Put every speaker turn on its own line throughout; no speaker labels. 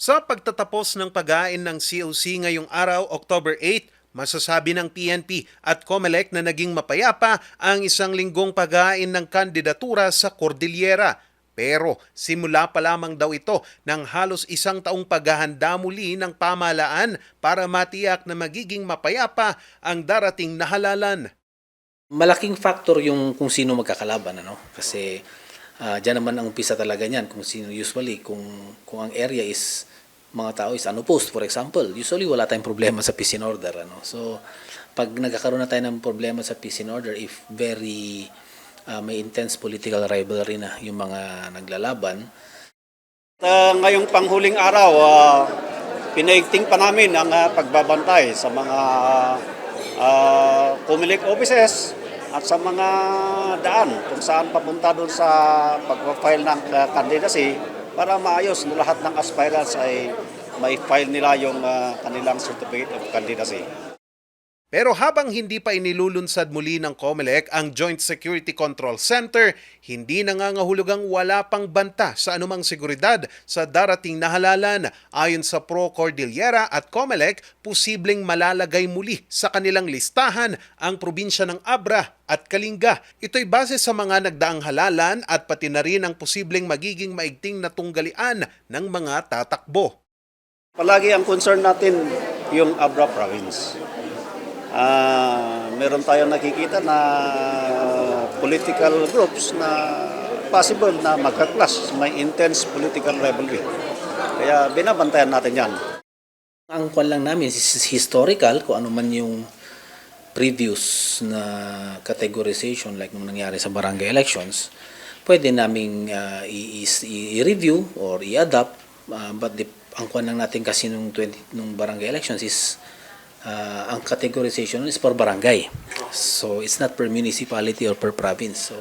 Sa pagtatapos ng pag-ain ng COC ngayong araw, October 8, masasabi ng PNP at COMELEC na naging mapayapa ang isang linggong pag-ain ng kandidatura sa Cordillera. Pero simula pa lamang daw ito ng halos isang taong paghahanda muli ng pamalaan para matiyak na magiging mapayapa ang darating na halalan.
Malaking factor yung kung sino magkakalaban ano kasi ah, diyan naman ang umpisa talaga niyan kung sino usually kung kung ang area is mga tao is unopposed for example. Usually wala tayong problema sa peace and order ano. So pag nagkakaroon na tayo ng problema sa peace and order if very ah, may intense political rivalry na yung mga naglalaban.
Uh, ngayong panghuling araw, uh, pinaigting pa namin ang ah, pagbabantay sa mga uh, Comelec offices at sa mga daan kung saan papunta doon sa pag-file ng ah, candidacy para maayos na lahat ng aspirants ay may file nila yung ah, kanilang certificate of candidacy.
Pero habang hindi pa inilulunsad muli ng COMELEC ang Joint Security Control Center, hindi nangangahulugang wala pang banta sa anumang seguridad sa darating na halalan. Ayon sa Pro Cordillera at COMELEC, posibleng malalagay muli sa kanilang listahan ang probinsya ng Abra at Kalinga. Ito'y base sa mga nagdaang halalan at pati na rin ang posibleng magiging maigting na tunggalian ng mga tatakbo.
Palagi ang concern natin yung Abra province. Ah, meron tayong nakikita na political groups na possible na magka-clash, may intense political rivalry. Kaya binabantayan natin yan.
ang kwan lang namin is historical kung ano man yung previous na categorization like nung nangyari sa barangay elections pwede naming uh, i-review or i-adapt uh, but the, ang kwan lang natin kasi nung 20 nung barangay elections is uh, ang categorization is per barangay so it's not per municipality or per province so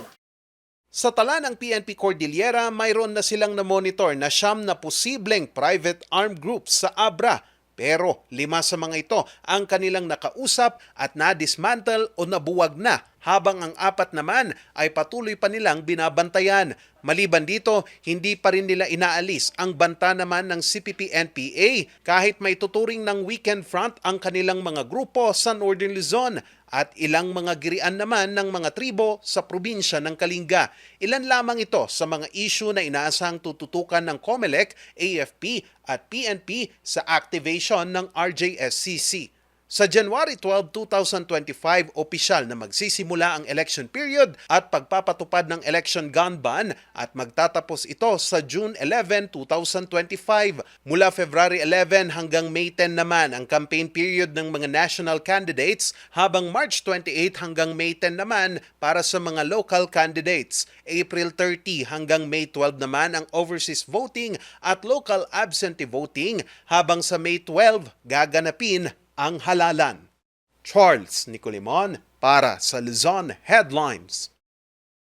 Sa tala ng PNP Cordillera, mayroon na silang na-monitor na siyam na posibleng private armed groups sa Abra. Pero lima sa mga ito ang kanilang nakausap at na-dismantle o nabuwag na habang ang apat naman ay patuloy pa nilang binabantayan. Maliban dito, hindi pa rin nila inaalis ang banta naman ng CPP-NPA kahit may tuturing ng weekend front ang kanilang mga grupo sa Northern Luzon at ilang mga girian naman ng mga tribo sa probinsya ng Kalinga. Ilan lamang ito sa mga issue na inaasahang tututukan ng COMELEC, AFP at PNP sa activation ng RJSCC. Sa January 12, 2025, opisyal na magsisimula ang election period at pagpapatupad ng election gun ban at magtatapos ito sa June 11, 2025. Mula February 11 hanggang May 10 naman ang campaign period ng mga national candidates habang March 28 hanggang May 10 naman para sa mga local candidates. April 30 hanggang May 12 naman ang overseas voting at local absentee voting habang sa May 12 gaganapin ang halalan. Charles Nicolimon para sa Luzon Headlines.